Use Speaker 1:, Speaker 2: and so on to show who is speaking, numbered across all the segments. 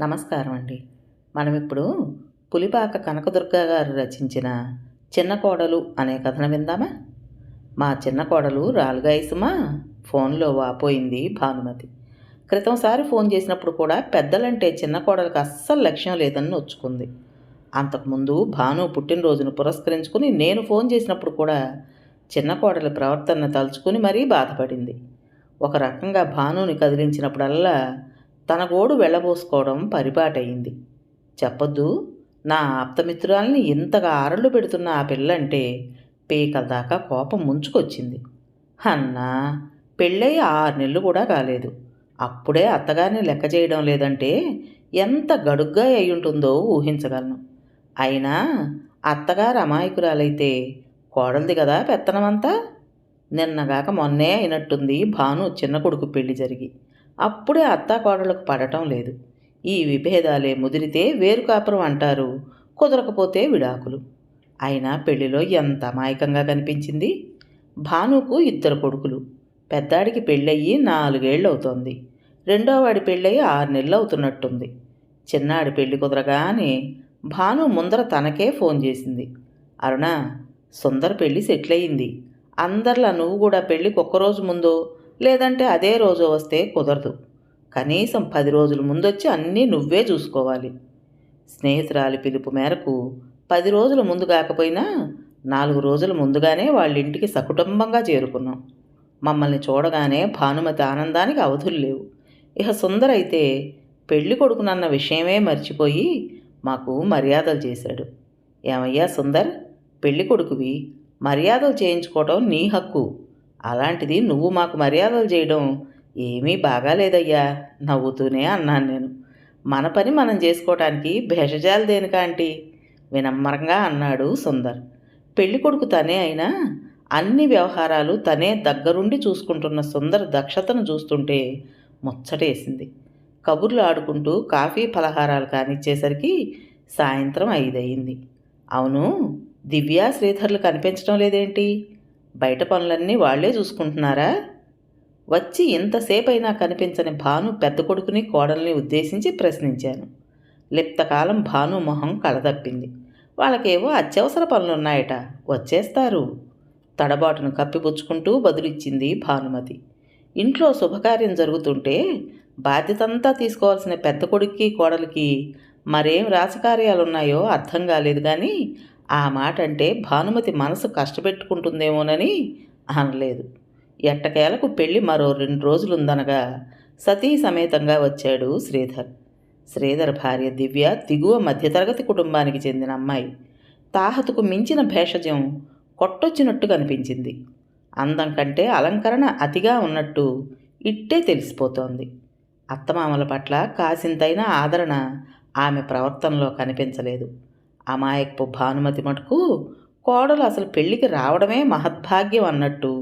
Speaker 1: నమస్కారం అండి మనం ఇప్పుడు పులిపాక కనకదుర్గ గారు రచించిన చిన్న కోడలు అనే కథను విందామా? మా చిన్న కోడలు రాలుగాయసుమా ఫోన్లో వాపోయింది భానుమతి. క్రితంసారి ఫోన్ చేసినప్పుడు కూడా పెద్దలంటే చిన్న కోడలకు అస్సలు లక్ష్యం లేదని నొచ్చుకుంది. అంతకుముందు భాను పుట్టినరోజును పురస్కరించుకుని నేను ఫోన్ చేసినప్పుడు కూడా చిన్న కోడలి ప్రవర్తనను తలుచుకుని మరీ బాధపడింది. ఒక రకంగా భానుని కదిలించినప్పుడల్లా తన గోడు వెళ్ళబోసుకోవడం పరిపాటయింది. చెప్పొద్దు నా ఆప్తమిత్రురాల్ని ఇంతగా ఆరళ్ళు పెడుతున్న ఆ పిల్లంటే పీకల దాకా కోపం ముంచుకొచ్చింది. అన్నా పెళ్ళై ఆరు నెలలు కూడా కాలేదు. అప్పుడే అత్తగారిని లెక్క చేయడం లేదంటే ఎంత గడుగ్గా అయి ఉంటుందో ఊహించగలను. అయినా అత్తగారు అమాయకురాలైతే కోడలిది కదా పెత్తనమంతా? నిన్నగాక మొన్నే అయినట్టుంది భాను చిన్న కొడుకు పెళ్ళి జరిగి. అప్పుడే అత్తాకోడలకు పడటం లేదు. ఈ విభేదాలే ముదిరితే వేరు కాపురం అంటారు. కుదరకపోతే విడాకులు. అయినా పెళ్ళిలో ఎంత అమాయకంగా కనిపించింది? భానుకు ఇద్దరు కొడుకులు. పెద్దాడికి పెళ్ళయ్యి నాలుగేళ్ళు అవుతోంది రెండోవాడి పెళ్ళయి ఆరు నెలలు అవుతున్నట్టుంది చిన్నాడి పెళ్ళి కుదరగానే భాను ముందర తనకే ఫోన్ చేసింది. అరుణ సుందర పెళ్ళి సెటిల్ అయింది అందరిలా నువ్వు కూడా పెళ్ళికి ఒక్కరోజు ముందో లేదంటే అదే రోజు వస్తే కుదరదు. కనీసం పది రోజుల ముందొచ్చి అన్నీ నువ్వే చూసుకోవాలి. స్నేహితురాలి పిలుపు మేరకు పది రోజుల ముందు కాకపోయినా నాలుగు రోజుల ముందుగానే వాళ్ళ ఇంటికి సకుటుంబంగా చేరుకున్నాం. మమ్మల్ని చూడగానే భానుమతి ఆనందానికి అవధులు లేవు. ఇక సుందర్ అయితే పెళ్ళి కొడుకునన్న విషయమే మర్చిపోయి మాకు మర్యాదలు చేశాడు. ఏమయ్యా సుందర్? పెళ్ళి కొడుకువి మర్యాదలు చేయించుకోవటం నీ హక్కు. అలాంటిది నువ్వు మాకు మర్యాదలు చేయడం ఏమీ బాగాలేదయ్యా నవ్వుతూనే అన్నాను నేను. మన పని మనం చేసుకోవటానికి భేషజాలు దేనికాంటి వినమ్రంగా అన్నాడు సుందర్. పెళ్ళి కొడుకు తనే అయినా అన్ని వ్యవహారాలు తనే దగ్గరుండి చూసుకుంటున్న సుందర్ దక్షతను చూస్తుంటే ముచ్చటేసింది. కబుర్లు ఆడుకుంటూ కాఫీ పలహారాలు కానిచ్చేసరికి సాయంత్రం ఐదయింది. అవును దివ్యా శ్రీధర్లు కనిపించడం లేదేంటి? బయట పనులన్నీ వాళ్ళే చూసుకుంటున్నారా? వచ్చి ఇంతసేపైనా కనిపించని భాను పెద్ద కొడుకుని కోడల్ని ఉద్దేశించి ప్రశ్నించాను. లిప్తకాలం భాను మొహం కళదప్పింది వాళ్ళకేవో అత్యవసర పనులున్నాయట. వచ్చేస్తారు. తడబాటును కప్పిపుచ్చుకుంటూ బదులిచ్చింది భానుమతి. ఇంట్లో శుభకార్యం జరుగుతుంటే బాధ్యతంతా తీసుకోవాల్సిన పెద్ద కొడుక్కి కోడలికి మరేం రాజకార్యాలున్నాయో అర్థం కాలేదు కానీ ఆ మాట అంటే భానుమతి మనసు కష్టపెట్టుకుంటుందేమోనని అనలేదు. ఎట్టకేలకు పెళ్ళి మరో రెండు రోజులుందనగా సతీ సమేతంగా వచ్చాడు శ్రీధర్. శ్రీధర్ భార్య దివ్య దిగువ మధ్యతరగతి కుటుంబానికి చెందిన అమ్మాయి. తాహతుకు మించిన భేషజం కొట్టొచ్చినట్టు కనిపించింది. అందం కంటే అలంకరణ అతిగా ఉన్నట్టు ఇట్టే తెలిసిపోతోంది. అత్తమామల పట్ల కాసింతైన ఆదరణ ఆమె ప్రవర్తనలో కనిపించలేదు. అమాయకపు భానుమతి మటుకు కోడలు అసలు పెళ్ళికి రావడమే మహద్భాగ్యం అన్నట్టు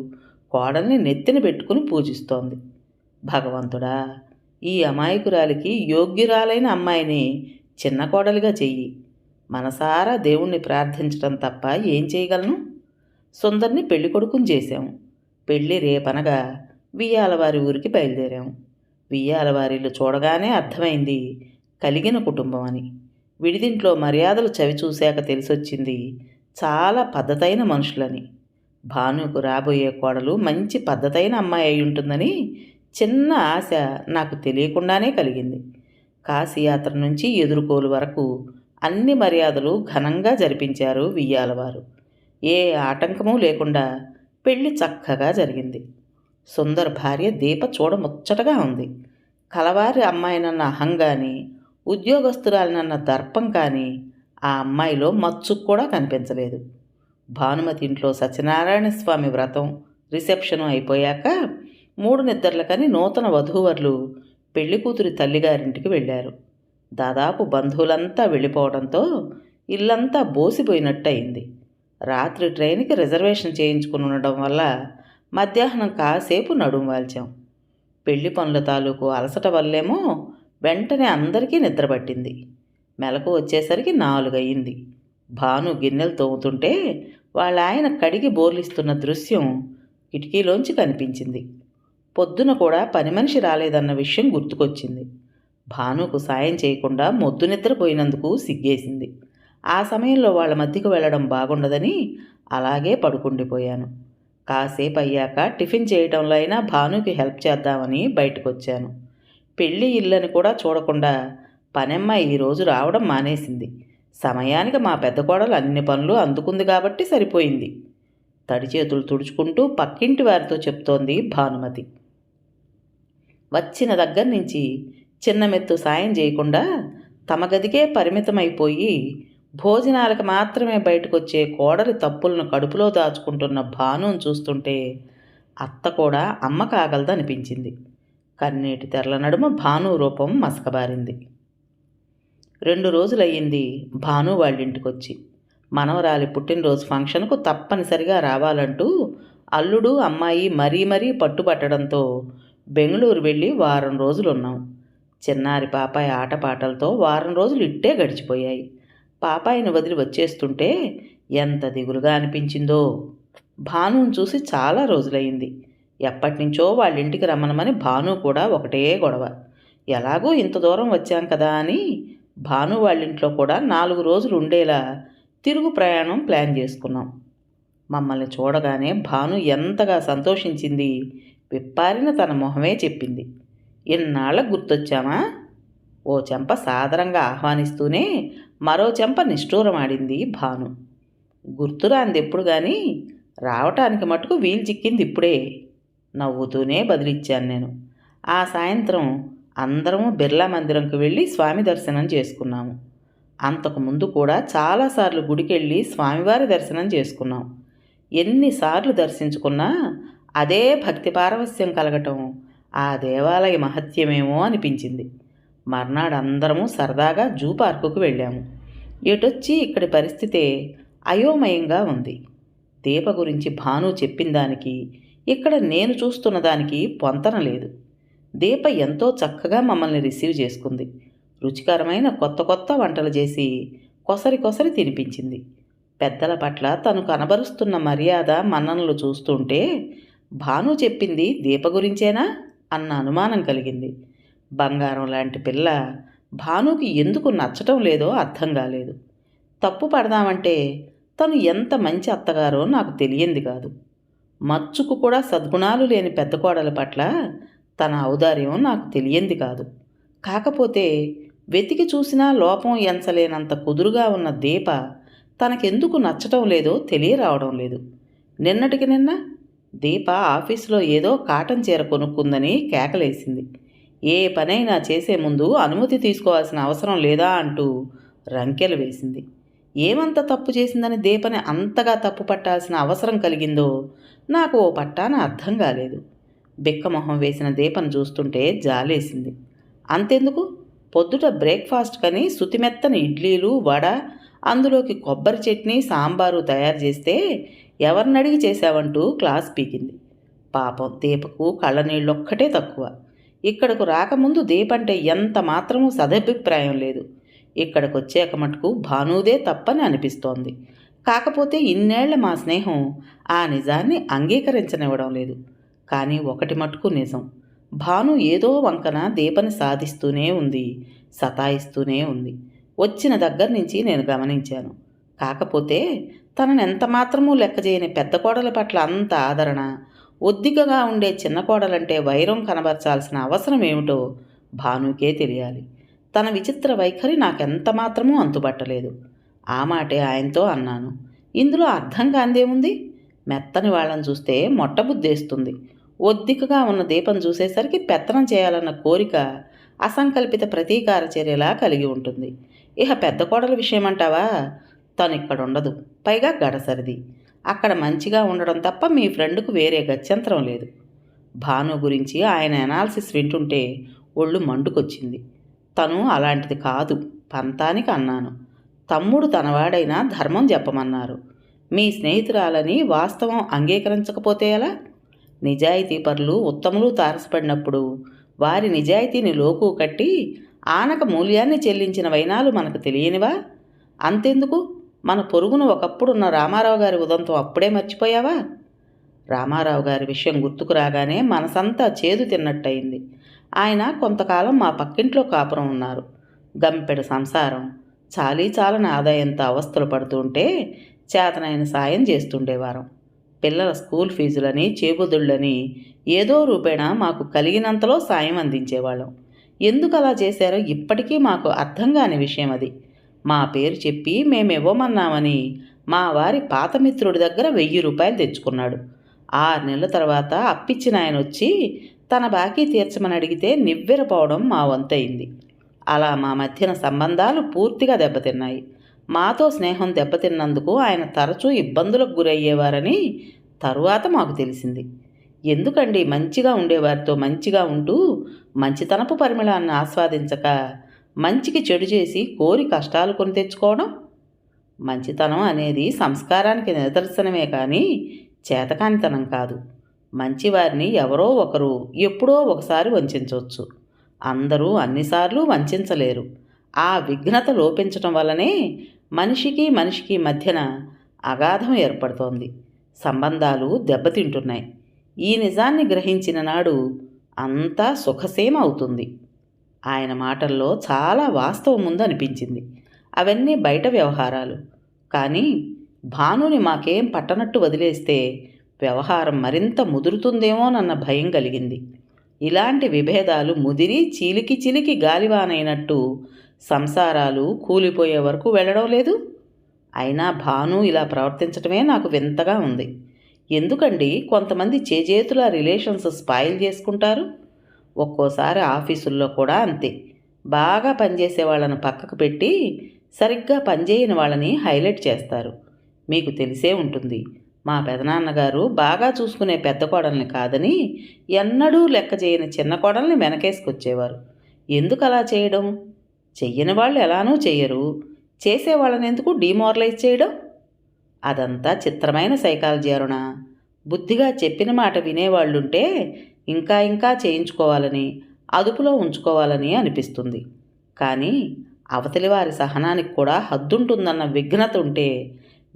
Speaker 1: కోడల్ని నెత్తిన పెట్టుకుని పూజిస్తోంది. భగవంతుడా ఈ అమాయకురాలికి యోగ్యురాలైన అమ్మాయిని చిన్న కోడలిగా చెయ్యి. మనసారా దేవుణ్ణి ప్రార్థించడం తప్ప ఏం చేయగలను? సుందర్ని పెళ్ళి కొడుకుని చేశాము పెళ్ళి రేపనగా వియ్యాలవారి ఊరికి బయలుదేరాము వియ్యాలవారిల్లు చూడగానే అర్థమైంది కలిగిన కుటుంబం అని విడిదింట్లో మర్యాదలు చవి చూశాక తెలిసొచ్చింది చాలా పద్ధతైన మనుషులని. భానుకు రాబోయే కోడలు మంచి పద్ధతైన అమ్మాయి అయి ఉంటుందని చిన్న ఆశ నాకు తెలియకుండానే కలిగింది. కాశీయాత్ర నుంచి ఎదుర్కోలు వరకు అన్ని మర్యాదలు ఘనంగా జరిపించారు వియ్యాలవారు. ఏ ఆటంకము లేకుండా పెళ్ళి చక్కగా జరిగింది. సుందర్ భార్య దీప చూడముచ్చటగా ఉంది. కలవారి అమ్మాయినన్న అహంగాని ఉద్యోగస్తురాలినన్న దర్పం కానీ ఆ అమ్మాయిలో మచ్చు కూడా కనిపించలేదు. భానుమతి ఇంట్లో సత్యనారాయణ స్వామి వ్రతం రిసెప్షన్ అయిపోయాక మూడు నిద్రలకని నూతన వధూవరులు పెళ్ళి కూతురి తల్లిగారింటికి వెళ్ళారు. దాదాపు బంధువులంతా వెళ్ళిపోవడంతో ఇల్లంతా బోసిపోయినట్టు అయింది రాత్రి ట్రైన్కి రిజర్వేషన్ చేయించుకుని ఉండడం వల్ల మధ్యాహ్నం కాసేపు నడుం వాల్చాం. పెళ్ళి పనుల తాలూకు అలసట వల్లేమో వెంటనే అందరికీ నిద్రపట్టింది మెలకు వచ్చేసరికి నాలుగయింది. భాను గిన్నెలు తోముతుంటే వాళ్ళ ఆయన కడిగి బోర్లిస్తున్న దృశ్యం కిటికీలోంచి కనిపించింది. పొద్దున కూడా పని మనిషి రాలేదన్న విషయం గుర్తుకొచ్చింది. భానుకు సాయం చేయకుండా మొద్దు నిద్రపోయినందుకు సిగ్గేసింది. ఆ సమయంలో వాళ్ళ మధ్యకు వెళ్ళడం బాగుండదని అలాగే పడుకుండిపోయాను. కాసేపు అయ్యాక టిఫిన్ చేయడంలో అయినా భానుకి హెల్ప్ చేద్దామని బయటకొచ్చాను. పెళ్ళి పెళ్ళి ఇల్లని కూడా చూడకుండా పనెమ్మ ఈరోజు రావడం మానేసింది. సమయానికి మా పెద్ద కోడలు అన్ని పనులు అందుకుంది కాబట్టి సరిపోయింది. తడి చేతులు తుడుచుకుంటూ పక్కింటి వారితో చెప్తోంది భానుమతి. వచ్చిన దగ్గర నుంచి చిన్నమెత్తు సాయం చేయకుండా తమ గదికే పరిమితమైపోయి భోజనాలకు మాత్రమే బయటకొచ్చే కోడలి తప్పులను కడుపులో దాచుకుంటున్న భానును చూస్తుంటే అత్త కూడా అమ్మ కాగలదనిపించింది. కన్నీటి తెరల నడుమ భాను రూపం మసకబారింది. రెండు రోజులయ్యింది భాను వాళ్ళింటికొచ్చి. మనవరాలి పుట్టినరోజు ఫంక్షన్కు తప్పనిసరిగా రావాలంటూ అల్లుడు అమ్మాయి మరీ మరీ పట్టుబట్టడంతో బెంగళూరు వెళ్ళి వారం రోజులు ఉన్నాం చిన్నారి పాపాయి ఆటపాటలతో వారం రోజులు ఇట్టే గడిచిపోయాయి. పాపాయిని వదిలి వచ్చేస్తుంటే ఎంత దిగులుగా అనిపించిందో. భానుని చూసి చాలా రోజులయ్యింది. ఎప్పటినుంచో వాళ్ళ ఇంటికి రమ్మనమని భాను కూడా ఒకటే గొడవ. ఎలాగో ఇంత దూరం వచ్చాం కదా అని భాను వాళ్ళింట్లో కూడా నాలుగు రోజులు ఉండేలా తిరుగు ప్రయాణం ప్లాన్ చేసుకున్నాం. మమ్మల్ని చూడగానే భాను ఎంతగా సంతోషించింది విప్పారిన తన మొహమే చెప్పింది. ఇన్నాళ్ళ గుర్తొచ్చామా? ఓ చెంప సాదరంగా ఆహ్వానిస్తూనే మరో చెంప నిష్ఠూరమాడింది భాను. గుర్తురాంది ఎప్పుడు కానీ రావటానికి మటుకు వీలు చిక్కింది ఇప్పుడే. నవ్వుతూనే బదిలిచ్చాను నేను. ఆ సాయంత్రం అందరము బిర్లా మందిరంకు వెళ్ళి స్వామి దర్శనం చేసుకున్నాము. అంతకు ముందు కూడా చాలాసార్లు గుడికెళ్ళి స్వామివారి దర్శనం చేసుకున్నాం. ఎన్నిసార్లు దర్శించుకున్నా అదే భక్తి పారవస్యం కలగటం ఆ దేవాలయ మహత్యమేమో అనిపించింది. మర్నాడు అందరము సరదాగా జూ పార్కుకు వెళ్ళాము. ఎటొచ్చి ఇక్కడి పరిస్థితే అయోమయంగా ఉంది. దీప గురించి భాను చెప్పిన దానికి ఇక్కడ నేను చూస్తున్న దానికి పొంతన లేదు. దీప ఎంతో చక్కగా మమ్మల్ని రిసీవ్ చేసుకుంది. రుచికరమైన కొత్త కొత్త వంటలు చేసి కొసరి కొసరి తినిపించింది. పెద్దల పట్ల తను కనబరుస్తున్న మర్యాద మన్ననలు చూస్తుంటే భాను చెప్పింది దీప గురించేనా? అన్న అనుమానం కలిగింది. బంగారం లాంటి పిల్ల భానుకి ఎందుకు నచ్చటం లేదో అర్థం కాలేదు. తప్పు పడదామంటే తను ఎంత మంచి అత్తగారో నాకు తెలియంది కాదు. మచ్చుకు కూడా సద్గుణాలు లేని పెద్ద కోడల పట్ల తన ఔదార్యం నాకు తెలియంది కాదు. కాకపోతే వెతికి చూసినా లోపం ఎంచలేనంత కుదురుగా ఉన్న దీప తనకెందుకు నచ్చటం లేదో తెలియరావడం లేదు. నిన్నటికి నిన్న దీప ఆఫీసులో ఏదో కాటన్ చీర కొనుక్కుందని కేకలేసింది. ఏ పనైనా చేసే ముందు అనుమతి తీసుకోవాల్సిన అవసరం లేదా అంటూ రంకెలు వేసింది. ఏమంత తప్పు చేసిందని దీపని అంతగా తప్పు పట్టాల్సిన అవసరం కలిగిందో నాకు ఓ పట్టాన అర్థం కాలేదు. బిక్కమొహం వేసిన దీపను చూస్తుంటే జాలేసింది. అంతెందుకు? పొద్దుట బ్రేక్ఫాస్ట్ కని సుతిమెత్తని ఇడ్లీలు వడ అందులోకి కొబ్బరి చట్నీ సాంబారు తయారు చేస్తే ఎవరినడిగి చేశావంటూ క్లాస్ పీకింది. పాపం దీపకు కళ్ళనీళ్ళొక్కటే తక్కువ. ఇక్కడకు రాకముందు దీపంటే ఎంత మాత్రమూ సదభిప్రాయం లేదు. ఇక్కడికి వచ్చాక మటుకు భానుదే తప్పని అనిపిస్తోంది. కాకపోతే ఇన్నేళ్ళ మా స్నేహం ఆ నిజాన్ని అంగీకరించనివ్వడం లేదు. కానీ ఒకటి మటుకు నిజం. భాను ఏదో వంకన దీపని సాధిస్తూనే ఉంది సతాయిస్తూనే ఉంది. వచ్చిన దగ్గర నుంచి నేను గమనించాను. కాకపోతే తనను ఎంత మాత్రమూ లెక్క చేయని పెద్ద కోడల పట్ల అంత ఆదరణ ఒద్దికగా ఉండే చిన్న కోడలంటే వైరం కనబరచాల్సిన అవసరం ఏమిటో భానుకే తెలియాలి. తన విచిత్ర వైఖరి నాకెంత మాత్రమూ అంతుబట్టలేదు. ఆ మాటే ఆయనతో అన్నాను. ఇందులో అర్థం కాందేముంది మెత్తని వాళ్ళని చూస్తే మొట్టబుద్ధేస్తుంది. ఒద్దికగా ఉన్న దీపం చూసేసరికి పెత్తనం చేయాలన్న కోరిక అసంకల్పిత ప్రతీకార చర్యలా కలిగి ఉంటుంది. ఇక పెద్ద కోడల విషయమంటావా? తను ఇక్కడ ఉండదు పైగా గడసరిది అక్కడ మంచిగా ఉండడం తప్ప మీ ఫ్రెండ్కు వేరే గత్యంతరం లేదు. భాను గురించి ఆయన అనాలిసిస్ వింటుంటే ఒళ్ళు మండుకొచ్చింది. తను అలాంటిది కాదు. పంతానికి అన్నాను. తమ్ముడు తనవాడైనా ధర్మం చెప్పమన్నారు మీ స్నేహితురాలని వాస్తవం అంగీకరించకపోతే ఎలా? నిజాయితీ పరులు ఉత్తములు తారసపడినప్పుడు వారి నిజాయితీని లోకు కట్టి ఆనక మూల్యాన్ని చెల్లించిన వైనాలు మనకు తెలియనివా? అంతెందుకు? మన పొరుగును ఒకప్పుడున్న రామారావు గారి ఉదంతం అప్పుడే మర్చిపోయావా? రామారావు గారి విషయం గుర్తుకు రాగానే మనసంతా చేదు తిన్నట్టయింది. ఆయన కొంతకాలం మా పక్కింట్లో కాపురం ఉన్నారు. గంపెడు సంసారం. చాలీ చాలని ఆదాయంతో అవస్థలు పడుతుంటే చేతనైన సాయం చేస్తుండేవారం. పిల్లల స్కూల్ ఫీజులని చేబుదుళ్ళని ఏదో రూపేణా మాకు కలిగినంతలో సాయం అందించేవాళ్ళం. ఎందుకు అలా చేశారో ఇప్పటికీ మాకు అర్థం కాని విషయం అది. మా పేరు చెప్పి మేము ఇవ్వమన్నామని మా వారి పాత మిత్రుడి దగ్గర వెయ్యి రూపాయలు తెచ్చుకున్నాడు. ఆరు నెలల తర్వాత అప్పిచ్చిన ఆయన వచ్చి తన బాకీ తీర్చమని అడిగితే నివ్వెరపోవడం మా వంతయింది. అలా మా మధ్యన సంబంధాలు పూర్తిగా దెబ్బతిన్నాయి. మాతో స్నేహం దెబ్బతిన్నందుకు ఆయన తరచూ ఇబ్బందులకు గురయ్యేవారని తరువాత మాకు తెలిసింది. ఎందుకండి మంచిగా ఉండేవారితో మంచిగా ఉంటూ మంచితనపు పరిమళాన్ని ఆస్వాదించక మంచికి చెడు చేసి కోరి కష్టాలు కొని తెచ్చుకోవడం? మంచితనం అనేది సంస్కారానికి నిదర్శనమే కానీ చేతకానితనం కాదు. మంచివారిని ఎవరో ఒకరు ఎప్పుడో ఒకసారి వంచవచ్చు అందరూ అన్నిసార్లు వంచలేరు. ఆ విఘ్నత లోపించటం వల్లనే మనిషికి మనిషికి మధ్యన అగాధం ఏర్పడుతోంది. సంబంధాలు దెబ్బతింటున్నాయి. ఈ నిజాన్ని గ్రహించిన నాడు అంతా సుఖసేమ అవుతుంది. ఆయన మాటల్లో చాలా వాస్తవం ముందు అనిపించింది అవన్నీ బయట వ్యవహారాలు. కానీ భానుని మాకేం పట్టనట్టు వదిలేస్తే వ్యవహారం మరింత ముదురుతుందేమోనన్న భయం కలిగింది. ఇలాంటి విభేదాలు ముదిరి చిలికి చిలికి గాలివానైనట్టు సంసారాలు కూలిపోయే వరకు వెళ్ళడం లేదు. అయినా భాను ఇలా ప్రవర్తించటమే నాకు వింతగా ఉంది. ఎందుకండి కొంతమంది చేజేతుల రిలేషన్స్ స్పాయిల్ చేసుకుంటారు? ఒక్కోసారి ఆఫీసుల్లో కూడా అంతే. బాగా పనిచేసే వాళ్ళని పక్కకు పెట్టి సరిగ్గా పనిచేయని వాళ్ళని హైలైట్ చేస్తారు. మీకు తెలిసే ఉంటుంది. మా పెదనాన్నగారు బాగా చూసుకునే పెద్ద కోడల్ని కాదని ఎన్నడూ లెక్క చేయని చిన్న కోడల్ని వెనకేసుకొచ్చేవారు. ఎందుకు అలా చేయడం? చెయ్యని వాళ్ళు ఎలానూ చేయరు చేసేవాళ్ళని ఎందుకు డిమోరలైజ్ చేయడం? అదంతా చిత్రమైన సైకాలజీ అరుణ. బుద్ధిగా చెప్పిన మాట వినేవాళ్ళుంటే ఇంకా ఇంకా చేయించుకోవాలని అదుపులో ఉంచుకోవాలని అనిపిస్తుంది. కానీ అవతలి వారి సహనానికి కూడా హద్దుంటుందన్న విఘ్నత ఉంటే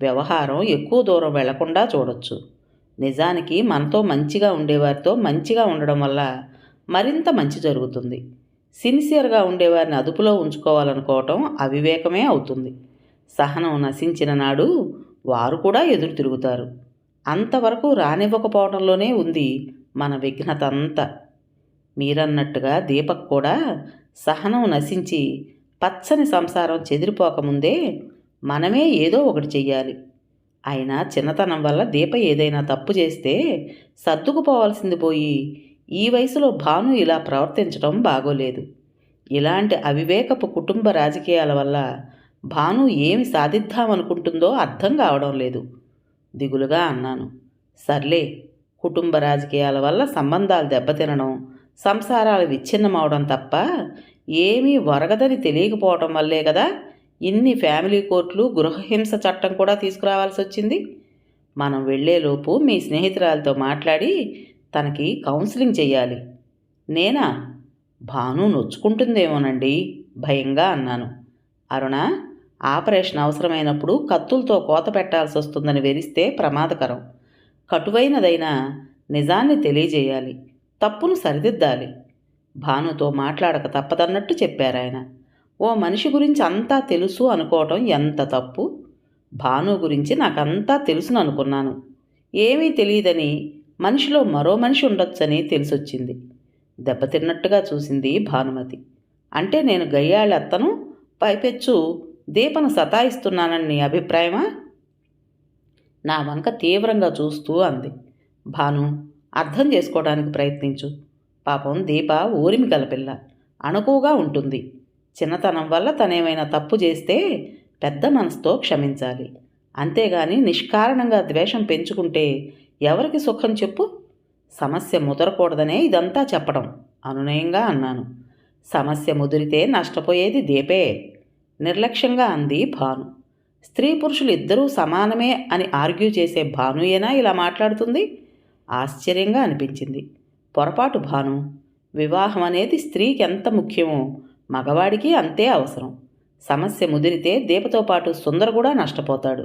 Speaker 1: వ్యవహారం ఎక్కువ దూరం వెళ్ళకుండా చూడొచ్చు. నిజానికి మనతో మంచిగా ఉండేవారితో మంచిగా ఉండడం వల్ల మరింత మంచి జరుగుతుంది. సిన్సియర్గా ఉండేవారిని అదుపులో ఉంచుకోవాలనుకోవటం అవివేకమే అవుతుంది. సహనం నశించిన నాడు వారు కూడా ఎదురు తిరుగుతారు. అంతవరకు రానివ్వకపోవడంలోనే ఉంది మన విఘ్నత అంతా. మీరన్నట్టుగా దీపక్ కూడా సహనం నశించి పచ్చని సంసారం చెదిరిపోకముందే మనమే ఏదో ఒకటి చెయ్యాలి. అయినా చిన్నతనం వల్ల దీప ఏదైనా తప్పు చేస్తే సర్దుకుపోవాల్సింది పోయి ఈ వయసులో భాను ఇలా ప్రవర్తించడం బాగోలేదు. ఇలాంటి అవివేకపు కుటుంబ రాజకీయాల వల్ల భాను ఏమి సాధిద్దామనుకుంటుందో అర్థం కావడం లేదు. దిగులుగా అన్నాను. సర్లే కుటుంబ రాజకీయాల వల్ల సంబంధాలు దెబ్బతినడం సంసారాలు విచ్ఛిన్నమవడం తప్ప ఏమీ వరగదని తెలియకపోవటం వల్లే కదా ఇన్ని ఫ్యామిలీ కోర్టులు గృహహింస చట్టం కూడా తీసుకురావాల్సి వచ్చింది. మనం వెళ్ళేలోపు మీ స్నేహితురాలతో మాట్లాడి తనకి కౌన్సిలింగ్ చెయ్యాలి. నేనా? భాను నొచ్చుకుంటుందేమోనండి. భయంగా అన్నాను. అరుణ ఆపరేషన్ అవసరమైనప్పుడు కత్తులతో కోత పెట్టాల్సి వస్తుందని వెరిస్తే ప్రమాదకరం. కటువైనదైనా నిజాన్ని తెలియజేయాలి. తప్పును సరిదిద్దాలి. భానుతో మాట్లాడక తప్పదన్నట్టు చెప్పారాయన. ఓ మనిషి గురించి అంతా తెలుసు అనుకోవటం ఎంత తప్పు? భాను గురించి నాకంతా తెలుసును అనుకున్నాను ఏమీ తెలియదని మనిషిలో మరో మనిషి ఉండొచ్చని తెలిసొచ్చింది. దెబ్బతిన్నట్టుగా చూసింది భానుమతి. అంటే నేను గయ్యాళ్ళ అత్తను పైపెచ్చు దీపను సతాయిస్తున్నానని నీ అభిప్రాయమా? నా వంక తీవ్రంగా చూస్తూ అంది. భాను అర్థం చేసుకోవడానికి ప్రయత్నించు. పాపం దీప ఊరిమి గలపిల్ల అణుకుగా ఉంటుంది. చిన్నతనం వల్ల తనేమైనా తప్పు చేస్తే పెద్ద మనసుతో క్షమించాలి. అంతేగాని నిష్కారణంగా ద్వేషం పెంచుకుంటే ఎవరికి సుఖం చెప్పు? సమస్య ముదరకూడదనే ఇదంతా చెప్పడం అనునయంగా అన్నాను. సమస్య ముదిరితే నష్టపోయేది దీపే? నిర్లక్ష్యంగా అంది భాను. స్త్రీ పురుషులు ఇద్దరూ సమానమే అని ఆర్గ్యూ చేసే భానుయేనా ఇలా మాట్లాడుతుంది? ఆశ్చర్యంగా అనిపించింది. పొరపాటు భాను వివాహం అనేది స్త్రీకి ఎంత ముఖ్యమో మగవాడికి అంతే అవసరం. సమస్య ముదిరితే దీపతో పాటు సుందర కూడా నష్టపోతాడు.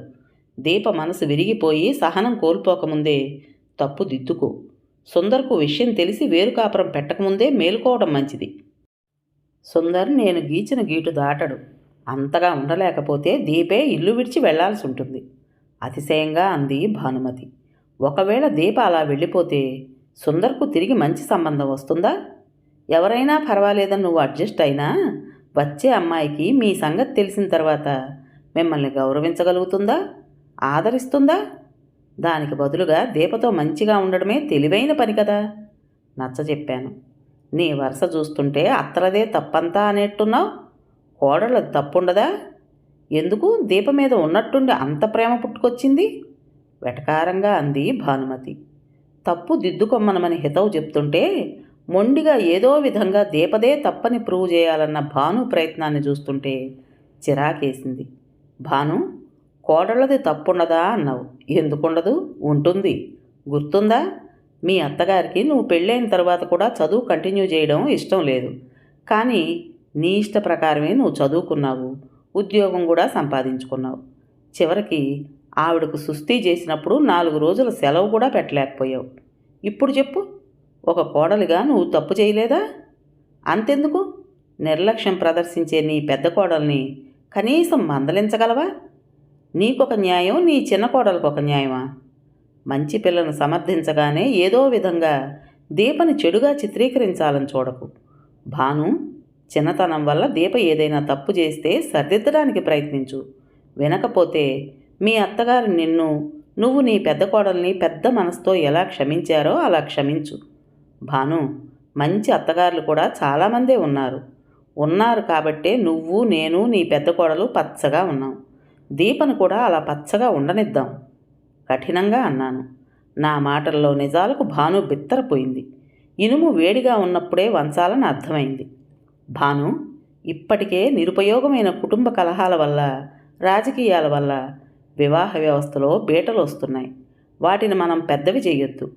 Speaker 1: దీప మనసు విరిగిపోయి సహనం కోల్పోకముందే తప్పు దిద్దుకో. సుందర్కు విషయం తెలిసి వేరు కాపురం పెట్టకముందే మేలుకోవడం మంచిది. సుందర్ నేను గీచిన గీటు దాటడు. అంతగా ఉండలేకపోతే దీపే ఇల్లు విడిచి వెళ్ళాల్సి ఉంటుంది. అతిశయంగా అంది భానుమతి. ఒకవేళ దీప అలా వెళ్ళిపోతే సుందర్కు తిరిగి మంచి సంబంధం వస్తుందా? ఎవరైనా పర్వాలేదని నువ్వు అడ్జస్ట్ అయినా వచ్చే అమ్మాయికి మీ సంగతి తెలిసిన తర్వాత మిమ్మల్ని గౌరవించగలుగుతుందా? ఆదరిస్తుందా? దానికి బదులుగా దీపతో మంచిగా ఉండడమే తెలివైన పని కదా? నచ్చ చెప్పాను. నీ వరుస చూస్తుంటే అత్తలదే తప్పంతా అనేట్టున్నావు? కోడళ్ళ తప్పుండదా? ఎందుకు దీప మీద ఉన్నట్టుండి అంత ప్రేమ పుట్టుకొచ్చింది? వెటకారంగా అంది భానుమతి. తప్పు దిద్దుకొమ్మనమని హితవు చెప్తుంటే మొండిగా ఏదో విధంగా దీపదే తప్పని ప్రూవ్ చేయాలన్న భాను ప్రయత్నాన్ని చూస్తుంటే చిరాకేసింది. భాను కోడళ్ళది తప్పుండదా అన్నావు. ఎందుకుండదు? ఉంటుంది. గుర్తుందా? మీ అత్తగారికి నువ్వు పెళ్ళైన తర్వాత కూడా చదువు కంటిన్యూ చేయడం ఇష్టం లేదు. కానీ నీ ఇష్ట ప్రకారమే నువ్వు చదువుకున్నావు. ఉద్యోగం కూడా సంపాదించుకున్నావు. చివరికి ఆవిడకు సుస్థి చేసినప్పుడు నాలుగు రోజుల సెలవు కూడా పెట్టలేకపోయావు. ఇప్పుడు చెప్పు. ఒక కోడలిగా నువ్వు తప్పు చేయలేదా? అంతెందుకు? నిర్లక్ష్యం ప్రదర్శించే నీ పెద్ద కోడల్ని కనీసం మందలించగలవా? నీకొక న్యాయం నీ చిన్న కోడలకు ఒక న్యాయమా? మంచి పిల్లను సమర్థించగానే ఏదో విధంగా దీపని చెడుగా చిత్రీకరించాలని చూడకు. భాను చిన్నతనం వల్ల దీప ఏదైనా తప్పు చేస్తే సరిదిద్దడానికి ప్రయత్నించు. వినకపోతే మీ అత్తగారు నిన్ను నువ్వు నీ పెద్ద కోడల్ని పెద్ద మనసుతో ఎలా క్షమించారో అలా క్షమించు. భాను మంచి అత్తగారులు కూడా చాలామందే ఉన్నారు. ఉన్నారు కాబట్టే నువ్వు నేను నీ పెద్ద కోడలు పచ్చగా ఉన్నాం. దీపను కూడా అలా పచ్చగా ఉండనిద్దాం. కఠినంగా అన్నాను. నా మాటల్లో నిజాలకు భాను బిత్తరపోయింది. ఇనుము వేడిగా ఉన్నప్పుడే వంచాలని అర్థమైంది. భాను ఇప్పటికే నిరుపయోగమైన కుటుంబ కలహాల వల్ల రాజకీయాల వల్ల వివాహ వ్యవస్థలో బీటలు వస్తున్నాయి. వాటిని మనం పెద్దవి చేయొద్దు.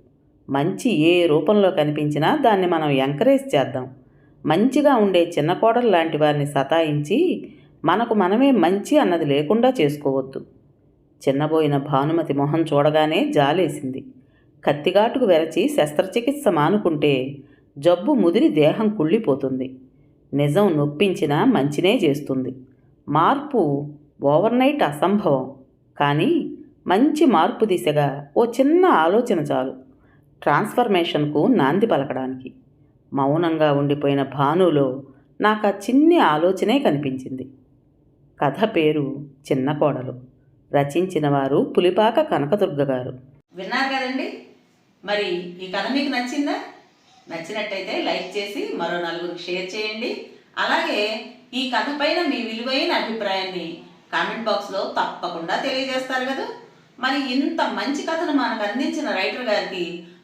Speaker 1: మంచి ఏ రూపంలో కనిపించినా దాన్ని మనం ఎంకరేజ్ చేద్దాం. మంచిగా ఉండే చిన్న కోడలు లాంటి వారిని సతాయించి మనకు మనమే మంచి అన్నది లేకుండా చేసుకోవద్దు. చిన్నబోయిన భానుమతి మొహం చూడగానే జాలేసింది. కత్తిగాటుకు వెరచి శస్త్రచికిత్స మానుకుంటే జబ్బు ముదిరి దేహం కుళ్ళిపోతుంది. నిజం నొప్పించినా మంచినే చేస్తుంది. మార్పు ఓవర్నైట్ అసంభవం. కానీ మంచి మార్పు దిశగా ఓ చిన్న ఆలోచన చాలు. ట్రాన్స్ఫర్మేషన్కు నాంది పలకడానికి. మౌనంగా ఉండిపోయిన భానులో నాకు ఆ చిన్ని ఆలోచనే కనిపించింది. కథ పేరు చిన్న కోడలు. రచించిన వారు పులిపాక కనకదుర్గ గారు. విన్నారు కదండి? మరి ఈ కథ మీకు నచ్చిందా? నచ్చినట్టయితే లైక్ చేసి మరో నలుగురికి షేర్ చేయండి. అలాగే ఈ కథ పైన మీ విలువైన అభిప్రాయాన్ని కామెంట్ బాక్స్లో తప్పకుండా తెలియజేస్తారు కదా? మరి ఇంత మంచి కథను మనకు అందించిన రైటర్ గారికి